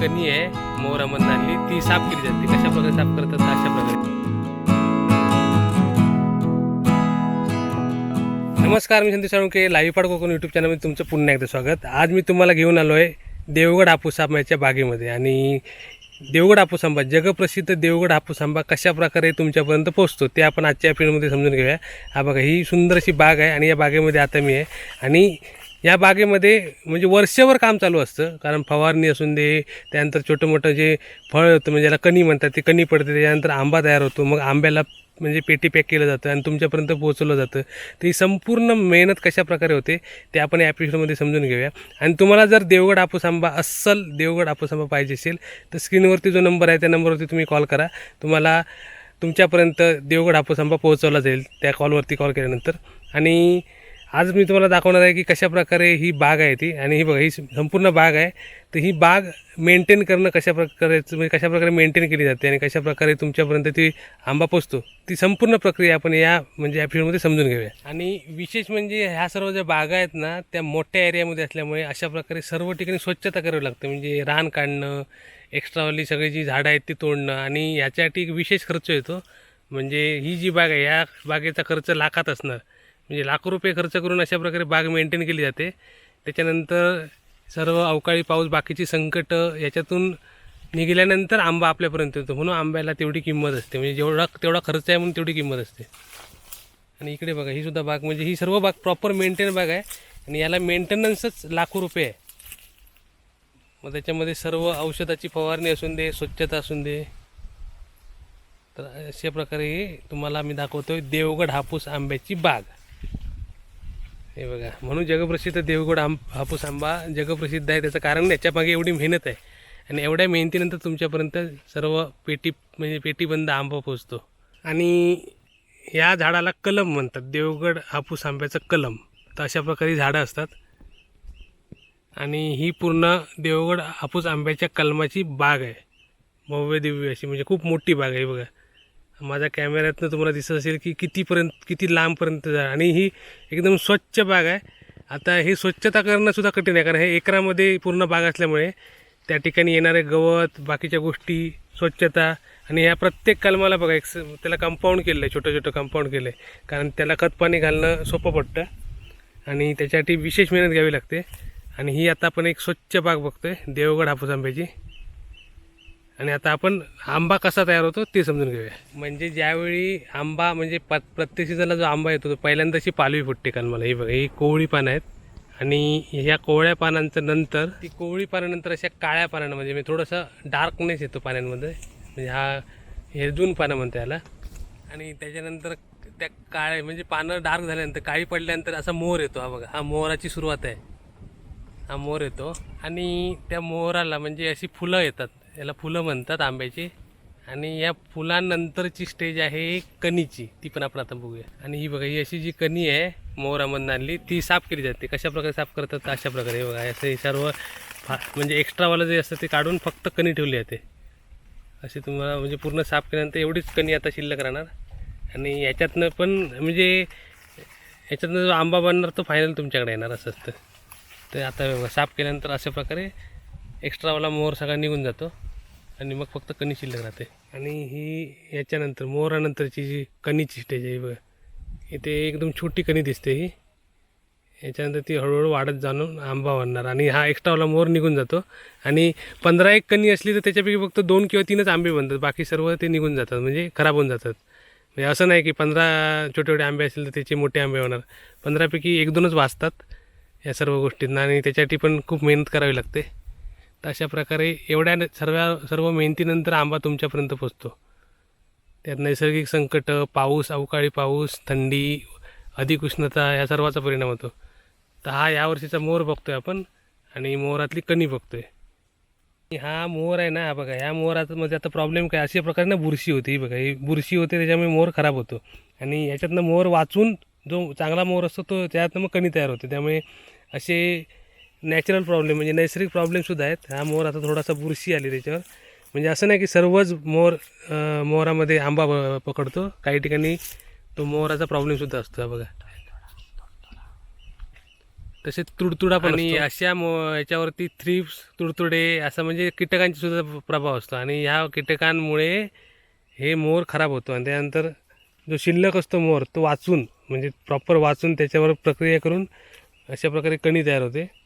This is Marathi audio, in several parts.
कणी आहे मोहरामधून आणली ती साफ केली जाते. कशा प्रकारे साफ करतात अशा प्रकारे नमस्कार मी संतोष साळुंके लाईव्ह पाड कोकण युट्यूब चॅनलमध्ये तुमचं पुन्हा एकदा स्वागत. आज मी तुम्हाला घेऊन आलो आहे देवगड हापूस आंब्याच्या बागेमध्ये. आणि देवगड हापूस आंबा जगप्रसिद्ध देवगड हापूस आंबा कशा प्रकारे तुमच्यापर्यंत पोहोचतो ते आपण आजच्या एपिसोडमध्ये समजून घेऊया. हा बघा ही सुंदर अशी बाग आहे आणि या बागेमध्ये आता मी आहे. आणि या बागेमध्ये म्हणजे वर्षभर काम चालू असतं. कारण फवारणी असून दे त्यानंतर छोटं मोठं जे फळ होतं म्हणजे ज्याला कणी म्हणतात ते कणी पडते त्याच्यानंतर आंबा तयार होतो. मग आंब्याला म्हणजे पेटी पॅक केलं जातं आणि तुमच्यापर्यंत पोहोचवलं जातं. तर ही संपूर्ण मेहनत कशा प्रकारे होते ते आपण या एपिसोडमध्ये समजून घेऊया. आणि तुम्हाला जर देवगड हापूस आंबा अस्सल देवगड आपूस आंबा पाहिजे असेल तर स्क्रीनवरती जो नंबर आहे त्या नंबरवरती तुम्ही कॉल करा. तुम्हाला तुमच्यापर्यंत देवगड हापूस आंबा पोहोचवला जाईल त्या कॉलवरती कॉल केल्यानंतर. आणि आज मी तुम्हाला दाखवणार आहे की कशा प्रकारे ही बाग आहे ती. आणि ही बघा ही संपूर्ण बाग आहे. तर ही बाग मेंटेन करणं कशा प्रकारे म्हणजे कशा प्रकारे मेंटेन केली जाते आणि कशा प्रकारे तुमच्यापर्यंत ती आंबा पोचतो ती संपूर्ण प्रक्रिया आपण या म्हणजे या फील्डमध्ये समजून घेऊया. आणि विशेष म्हणजे ह्या सर्व ज्या बागा आहेत ना त्या मोठ्या एरियामध्ये असल्यामुळे अशा प्रकारे सर्व ठिकाणी स्वच्छता करावी लागते. म्हणजे रान काढणं एक्स्ट्रावाली सगळी जी झाडं आहेत ती तोडणं आणि ह्याच्यासाठी एक विशेष खर्च येतो. म्हणजे ही जी बाग आहे या बागेचा खर्च लाखात असणार. म्हणजे लाखो रुपये खर्च करून अशा प्रकारे बाग मेंटेन केली जाते. त्याच्यानंतर सर्व अवकाळी पाऊस बाकीची संकट याच्यातून निघाल्यानंतर आंबा आपल्यापर्यंत येतो. म्हणून आंब्याला तेवढी किंमत असते. म्हणजे जेवढा तेवढा खर्च आहे म्हणून तेवढी किंमत असते. आणि इकडे बघा ही सुद्धा बाग म्हणजे ही सर्व बाग प्रॉपर मेंटेन बाग आहे. आणि याला मेंटेनन्सच लाखो रुपये आहे. मग त्याच्यामध्ये सर्व औषधाची फवारणी असून दे स्वच्छता असून दे. तर अशा प्रकारे तुम्हाला मी दाखवतो देवगड हापूस आंब्याची बाग. हे बघा म्हणून जगप्रसिद्ध देवगड आंब हापूस आंबा जगप्रसिद्ध आहे. त्याचं कारण याच्या मागे एवढी मेहनत आहे. आणि एवढ्या मेहनतीनंतर तुमच्यापर्यंत सर्व पेटी म्हणजे पेटीबंद आंबा पोचतो आणि या झाडाला कलम म्हणतात. देवगड हापूस आंब्याचं कलम. तर अशा प्रकारे झाडं असतात. आणि ही पूर्ण देवगड हापूस आंब्याच्या कलमाची बाग आहे. भव्य दिव्य अशी म्हणजे खूप मोठी बाग आहे. बघा. माझ्या कॅमेऱ्यातनं तुम्हाला दिसत असेल की कितीपर्यंत किती लांबपर्यंत जा. आणि ही एकदम स्वच्छ बाग आहे. आता हे स्वच्छता करणंसुद्धा कठीण आहे कारण हे एकरामध्ये पूर्ण बाग असल्यामुळे त्या ठिकाणी येणारे गवत बाकीच्या गोष्टी स्वच्छता आणि ह्या प्रत्येक कलमाला बघा एक स- त्याला कंपाऊंड केलं आहे छोटं छोटं कंपाऊंड केलं आहे कारण त्याला खत पाणी घालणं सोपं पडतं आणि त्याच्यासाठी विशेष मेहनत घ्यावी लागते. आणि ही आता आपण एक स्वच्छ बाग बघतो आहे देवगड हापूस आंब्याची. आणि आता आपण आंबा कसा तयार होतो ते समजून घेऊया. म्हणजे ज्यावेळी आंबा म्हणजे प प्रत्येक सीझनला जो आंबा येतो तो पहिल्यांदाशी पालवी फुटते काल मला. ही बघा ही कोवळी पानं आहेत. आणि ह्या कोवळ्या पानांचं नंतर ती कोवळी पानानंतर अशा काळ्या पानांना म्हणजे मी थोडंसं डार्कनेस येतो पाण्यांमध्ये म्हणजे हा हे जून पानं म्हणते याला. आणि त्याच्यानंतर त्या काळ्या म्हणजे पानं डार्क झाल्यानंतर काळी पडल्यानंतर असा मोर येतो. हा बघा हा मोहराची सुरुवात आहे. हा मोर येतो. आणि त्या मोहराला म्हणजे अशी फुलं येतात. याला फुलं म्हणतात आंब्याची. आणि या फुलांनंतरची स्टेज आहे कणीची. ती पण आपण आता बघूया. आणि ही बघा ही अशी जी कणी आहे मोहरामधून आणली ती साफ केली जाते. कशा प्रकारे साफ करतात? अशा प्रकारे हे बघा असं हे सर्व फा म्हणजे एक्स्ट्रावालं जे असतं ते काढून फक्त कणी ठेवली जाते. अशी तुम्हाला म्हणजे पूर्ण साफ केल्यानंतर एवढीच कणी आता शिल्लक राहणार. आणि याच्यातनं पण म्हणजे याच्यातनं जो आंबा बनणार तो फायनल तुमच्याकडे येणार असं असतं. तर आता साफ केल्यानंतर अशा प्रकारे एक्स्ट्रावाला मोहर सगळा निघून जातो. आणि मग फक्त कणी शिल्लक राहते. आणि ही याच्यानंतर मोहरानंतरची जी कणीची स्टेज आहे बघा. इथे एकदम छोटी कणी दिसते ही. याच्यानंतर ती हळूहळू वाढत जाणून आंबा बनणार आणि हा एक्स्ट्रावाला मोहर निघून जातो. आणि पंधरा एक कणी असली तर त्याच्यापैकी फक्त दोन किंवा तीनच आंबे बनतात. बाकी सर्व ते निघून जातात म्हणजे खराब होऊन जातात. म्हणजे असं नाही की पंधरा छोटे छोटे आंबे असतील तर त्याचे मोठे आंबे होणार. पंधरापैकी एक दोनच वाचतात या सर्व गोष्टींना. आणि त्याच्यासाठी पण खूप मेहनत करावी लागते. तर अशा प्रकारे एवढ्या न- सर्व सर्व मेहनतीनंतर आंबा तुमच्यापर्यंत पोचतो. त्यात नैसर्गिक संकट पाऊस अवकाळी पाऊस थंडी अधिक उष्णता या सर्वाचा परिणाम होतो. तर हा यावर्षीचा मोर बघतोय आपण आणि मोरातली कणी बघतोय. हा मोर आहे ना हा बघा ह्या मोराचं म्हणजे आता प्रॉब्लेम काय? अशा प्रकारे ना बुरशी होती बघा ही बुरशी होते त्याच्यामुळे मोर खराब होतो. आणि याच्यातनं मोर वाचून जो चांगला मोर असतो तो त्यातनं मग कणी तयार होते. त्यामुळे असे नॅचरल प्रॉब्लेम म्हणजे नैसर्गिक प्रॉब्लेमसुद्धा आहेत. हा मोर आता थोडासा बुरशी आली त्याच्यावर. म्हणजे असं नाही की सर्वच मोर मोरामध्ये आंबा पकडतो. काही ठिकाणी तो मोराचा प्रॉब्लेमसुद्धा असतो. हा बघा. तसेच तुडतुडा पण अशा मो- याच्यावरती थ्रिप्स तुडतुडे असं म्हणजे कीटकांचा सुद्धा प्रभाव असतो. आणि ह्या कीटकांमुळे हे मोर खराब होतो. आणि त्यानंतर जो शिल्लक असतो मोर तो वाचून म्हणजे प्रॉपर वाचून त्याच्यावर प्रक्रिया करून अशा प्रकारे कणी तयार होते.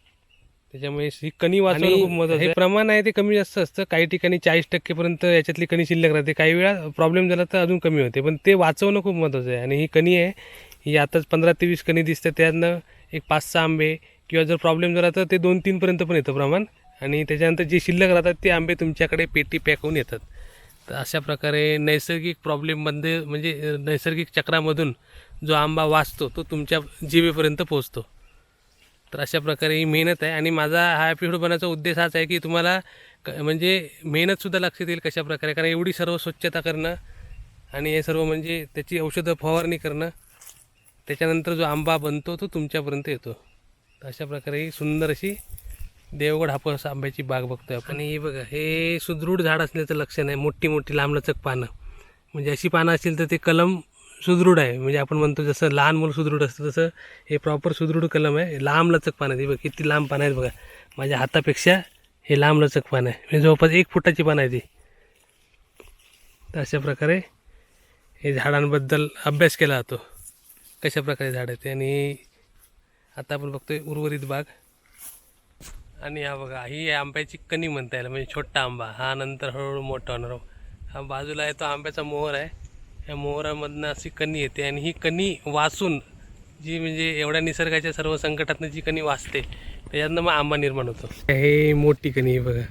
त्याच्यामुळे ही कणी वाचवणं खूप मदत हे प्रमाण आहे ते कमी जास्त असतं. काही ठिकाणी चाळीस टक्केपर्यंत याच्यातली कणी शिल्लक राहते. काही वेळा प्रॉब्लेम झाला तर अजून कमी होते. पण ते वाचवणं खूप महत्त्वाचं आहे. आणि ही कणी आहे ही आताच पंधरा ते वीस कणी दिसते त्यातनं एक पाच सहा आंबे किंवा जर प्रॉब्लेम झाला तर ते दोन तीनपर्यंत पण येतं प्रमाण. आणि त्याच्यानंतर जे शिल्लक राहतात ते आंबे तुमच्याकडे पेटी पॅक होऊन येतात. तर अशा प्रकारे नैसर्गिक प्रॉब्लेममध्ये म्हणजे नैसर्गिक चक्रामधून जो आंबा वाचतो तो तुमच्या जिभेपर्यंत पोचतो तर अशा प्रकारे ही मेहनत आहे. आणि माझा हा एपिसोड बनवायचा उद्देश हाच आहे की तुम्हाला क म्हणजे मेहनतसुद्धा लक्षात येईल कशाप्रकारे कारण एवढी सर्व स्वच्छता करणं आणि हे सर्व म्हणजे त्याची औषधं फवारणी करणं त्याच्यानंतर जो आंबा बनतो तो तुमच्यापर्यंत येतो. तर अशा प्रकारे ही सुंदर अशी देवगड हापूस आंब्याची बाग बघतोय आपण. आणि हे बघा हे सुदृढ झाड असल्याचं लक्षण आहे मोठी मोठी लांबलचक पानं. म्हणजे अशी पानं असतील तर ते कलम सुदृढ आहे. म्हणजे आपण म्हणतो जसं लहान मुलं सुदृढ असतं तसं हे प्रॉपर सुदृढ कलम आहे. लांब लचक पानं आहे. ती बघ किती लांब पानं आहेत बघा. माझ्या हातापेक्षा हे लांब लचक पानं आहे. म्हणजे जवळपास एक फुटाची पानं आहे ती. तर अशा प्रकारे हे झाडांबद्दल अभ्यास केला जातो. कशा प्रकारे झाड आहे ते. आणि आता आपण बघतोय उर्वरित बाग. आणि हा बघा ही आंब्याची कणी म्हणता येईल. म्हणजे छोटा आंबा. हा नंतर हळूहळू मोठा होणार हा बाजूला आहे तो आंब्याचा मोहर आहे. या मोहरामधनं अशी कणी येते आणि ही कणी वाचून जी म्हणजे एवढ्या निसर्गाच्या सर्व संकटातनं जी कणी वाचते त्याच्यातनं मग आंबा निर्माण होतो. हे मोठी कणी आहे बघा.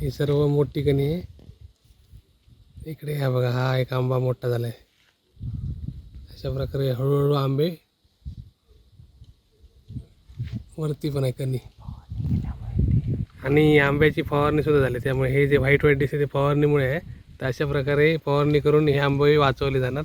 ही सर्व मोठी कणी आहे. इकडे हा बघा हा एक आंबा मोठा झाला आहे अशा प्रकारे हळूहळू आंबे वरती पण आहे कणी. आणि आंब्याची फवारणी सुद्धा झाली त्यामुळे हे जे व्हाईट व्हाईट दिसते ते फवारणीमुळे आहे. तर अशा प्रकारे फवारणी करून हे आंबे वाचवले जाणार.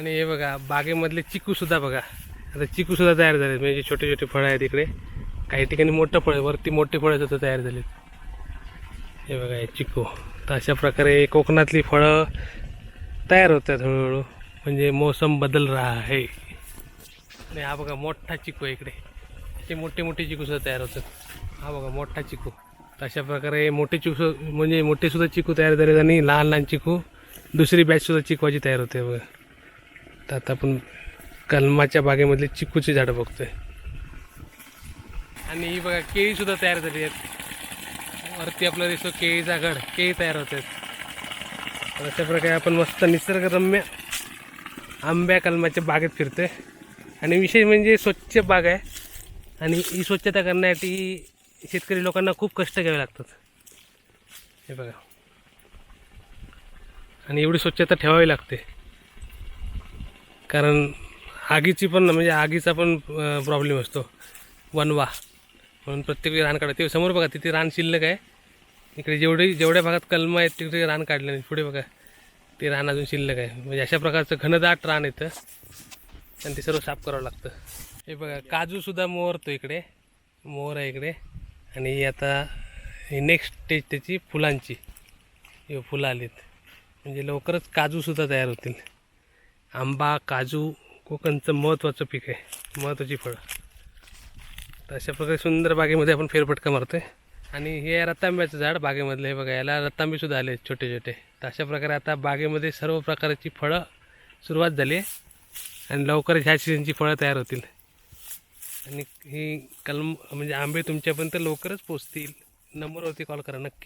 आणि हे बघा बागेमधले चिकूसुद्धा बघा. आता चिकूसुद्धा तयार झाले म्हणजे छोटे छोटे फळं आहेत इकडे काही ठिकाणी मोठं फळ वरती मोठे फळं सुद्धा तयार झालेत. हे बघा हे चिकू. तर अशा प्रकारे कोकणातली फळं तयार होतात हळूहळू. म्हणजे मोसम बदल रहा आहे आणि हा बघा मोठा चिकू आहे इकडे. असे मोठे मोठे चिकूसुद्धा तयार होतात. हा बघा मोठा चिकू. तर अशा प्रकारे मोठे चिकू म्हणजे मोठेसुद्धा चिकू तयार झालेत आणि लहान लहान चिकू दुसरी बॅचसुद्धा चिकवाची तयार होते बघा. तर आता आपण कलमाच्या बागेमधले चिकूची झाडं बघतोय. आणि ही बघा केळी सुद्धा तयार झाली आहेत. वरती आपला दिसतो केळीचा गड केळी तयार होत आहेत. तर अशा प्रकारे आपण मस्त निसर्गरम्य आंब्या कलमाच्या बागेत फिरतोय. आणि विशेष म्हणजे स्वच्छ बाग आहे. आणि ही स्वच्छता करण्यासाठी शेतकरी लोकांना खूप कष्ट घ्यावे लागतात. हे बघा. आणि एवढी स्वच्छता ठेवावी लागते. कारण आगीची पण म्हणजे आगीचा पण प्रॉब्लेम असतो. वनवा म्हणून प्रत्येक रान काढा ते समोर बघा तिथे रान शिल्लक आहे. इकडे जेवढे जेवढ्या भागात कलम आहेत तिकडे रान काढलं नाही पुढे बघा ते रान अजून शिल्लक आहे. म्हणजे अशा प्रकारचं घनदाट रान येतं आणि ते सर्व साफ करावं लागतं. हे बघा काजूसुद्धा मोहरतो इकडे. मोहर आहे इकडे. आणि आता ही नेक्स्ट स्टेज त्याची फुलांची. हे फुलं आलीत. म्हणजे लवकरच काजूसुद्धा तयार होतील. आंबा काजू कोकणचं महत्त्वाचं पीक आहे. महत्त्वाची फळं. तर अशा प्रकारे सुंदर बागेमध्ये आपण फेरफटका मारतो आहे आणि हे रतांब्याचं झाड बागेमधलं. हे बघा याला रतांबीसुद्धा आले छोटे छोटे. तर अशा प्रकारे आता बागेमध्ये सर्व प्रकारची फळं सुरुवात झाली आहे. आणि लवकरच ह्या सीझनची फळं तयार होतील. आणि ही कलम म्हणजे आंबे तुमच्यापर्यंत लवकरच पोचतील. नंबरवरती कॉल करा नक्की.